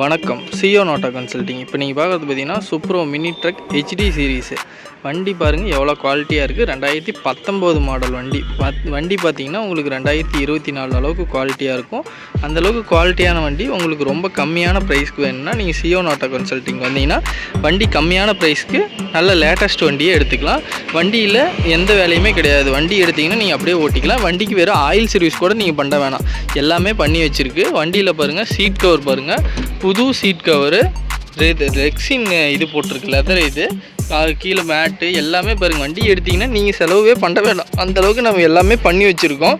வணக்கம். CO NOTA consulting இப்போ நீங்கள் பார்க்குறது பார்த்தீங்கன்னா Supro mini truck HD series வண்டி பாருங்கள் எவ்வளோ குவாலிட்டியாக இருக்குது ரெண்டாயிரத்தி பத்தொம்போது மாடல் வண்டி. பத் வண்டி பார்த்தீங்கன்னா உங்களுக்கு ரெண்டாயிரத்தி இருபத்தி நாலு அளவுக்கு குவாலிட்டியாக இருக்கும். அந்தளவுக்கு குவாலிட்டியான வண்டி உங்களுக்கு ரொம்ப கம்மியான ப்ரைஸ்க்கு வேணும்னா நீங்கள் சிஓ நோட்டா கன்சல்ட்டிங் வந்தீங்கன்னா வண்டி கம்மியான ப்ரைஸ்க்கு நல்ல லேட்டஸ்ட் வண்டியே எடுத்துக்கலாம். வண்டியில் எந்த வேலையுமே கிடையாது. வண்டி எடுத்தீங்கன்னா நீங்கள் அப்படியே ஓட்டிக்கலாம். வண்டிக்கு வெறும் ஆயில் சர்வீஸ் கூட நீங்கள் பண்ண வேணாம். எல்லாமே பண்ணி வச்சுருக்கு. வண்டியில் பாருங்கள் சீட் கவர் பாருங்கள் புது சீட் கவரு ரெக்ஸின் இது போட்டிருக்கு லெதர் இது கீழே மேட்டு எல்லாமே பாருங்கள் வண்டி எடுத்தீங்கன்னா நீங்கள் செலவே பண்ண வேண்டாம் அந்தளவுக்கு நம்ம எல்லாமே பண்ணி வச்சுருக்கோம்.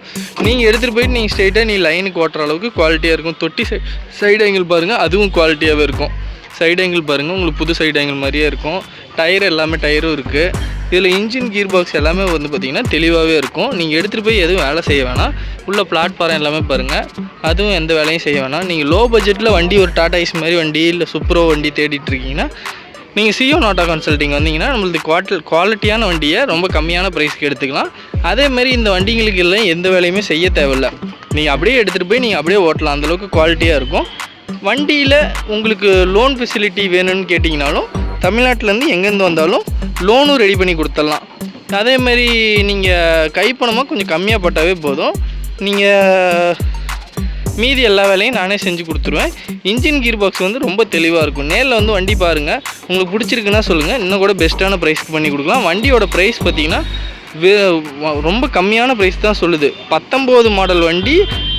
நீங்கள் எடுத்துகிட்டு போயிட்டு நீங்கள் ஸ்ட்ரெயிட்டாக நீ லைனுக்கு ஓட்டுற அளவுக்கு குவாலிட்டியாக இருக்கும். தொட்டி சை சைடு ஆங்கிள் பாருங்கள் அதுவும் குவாலிட்டியாகவே இருக்கும். சைடு ஆங்கிள் பாருங்கள் உங்களுக்கு புது சைடு ஆங்கிள் மாதிரியே இருக்கும். டயர் எல்லாமே டயரும் இருக்குது இதில் இன்ஜின் கீர் பாக்ஸ் எல்லாமே வந்து பார்த்திங்கன்னா தெளிவாகவே இருக்கும். நீங்கள் எடுத்துகிட்டு போய் எதுவும் வேலை செய்ய வேணாம். உள்ள பிளாட்ஃபாரம் எல்லாமே பாருங்கள் அதுவும் எந்த வேலையும் செய்ய வேணாம். நீங்கள் லோ பட்ஜெட்டில் வண்டி ஒரு டாடா ஐஸ் மாதிரி வண்டி இல்லை சுப்ரோ வண்டி தேடிட்டு இருக்கீங்கன்னா நீங்கள் சியோ நாட்டா கன்சல்டிங் வந்தீங்கன்னா நம்மளது குவாட்டல் குவாலிட்டியான வண்டியை ரொம்ப கம்மியான ப்ரைஸ்க்கு எடுத்துக்கலாம். அதே மாதிரி இந்த வண்டிங்களுக்கு எல்லாம் எந்த வேலையுமே செய்ய தேவையில்ல. நீங்கள் அப்படியே எடுத்துகிட்டு போய் நீங்கள் அப்படியே ஓட்டலாம். அந்தளவுக்கு குவாலிட்டியாக இருக்கும். வண்டியில் உங்களுக்கு லோன் ஃபெசிலிட்டி வேணும்னு கேட்டிங்கனாலும் தமிழ்நாட்டிலேருந்து எங்கேருந்து வந்தாலும் லோனும் ரெடி பண்ணி கொடுத்துடலாம். அதே மாதிரி நீங்கள் கைப்பணமாக கொஞ்சம் கம்மியாக போட்டாவே போதும். நீங்கள் மீதி எல்லா வேலையும் நானே செஞ்சு கொடுத்துருவேன். இன்ஜின் கீர் பாக்ஸ் வந்து ரொம்ப தெளிவாக இருக்கும். நேரில் வந்து வண்டி பாருங்கள் உங்களுக்கு பிடிச்சிருக்குன்னா சொல்லுங்கள் இன்னும் கூட பெஸ்ட்டான ப்ரைஸ்க்கு பண்ணி கொடுக்கலாம். வண்டியோட ப்ரைஸ் பார்த்திங்கன்னா ரொம்ப கம்மியான ப்ரைஸ் தான் சொல்லுது. பத்தொம்போது மாடல் வண்டி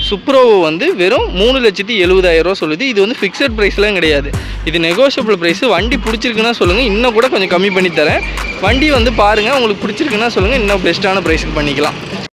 சுப்ரோவோ வந்து வெறும் மூணு லட்சத்தி எழுபதாயிரரூவா சொல்லுது. இது வந்து ஃபிக்ஸட் ப்ரைஸ்லாம் கிடையாது. இது நெகோஷியபிள் ப்ரைஸ் வண்டி பிடிச்சிருக்குன்னா சொல்லுங்கள் இன்னும் கூட கொஞ்சம் கம்மி பண்ணி தரேன். வண்டி வந்து பாருங்கள் உங்களுக்கு பிடிச்சிருக்குன்னா சொல்லுங்கள் இன்னும் பெஸ்ட்டான ப்ரைஸுக்கு பண்ணிக்கலாம்.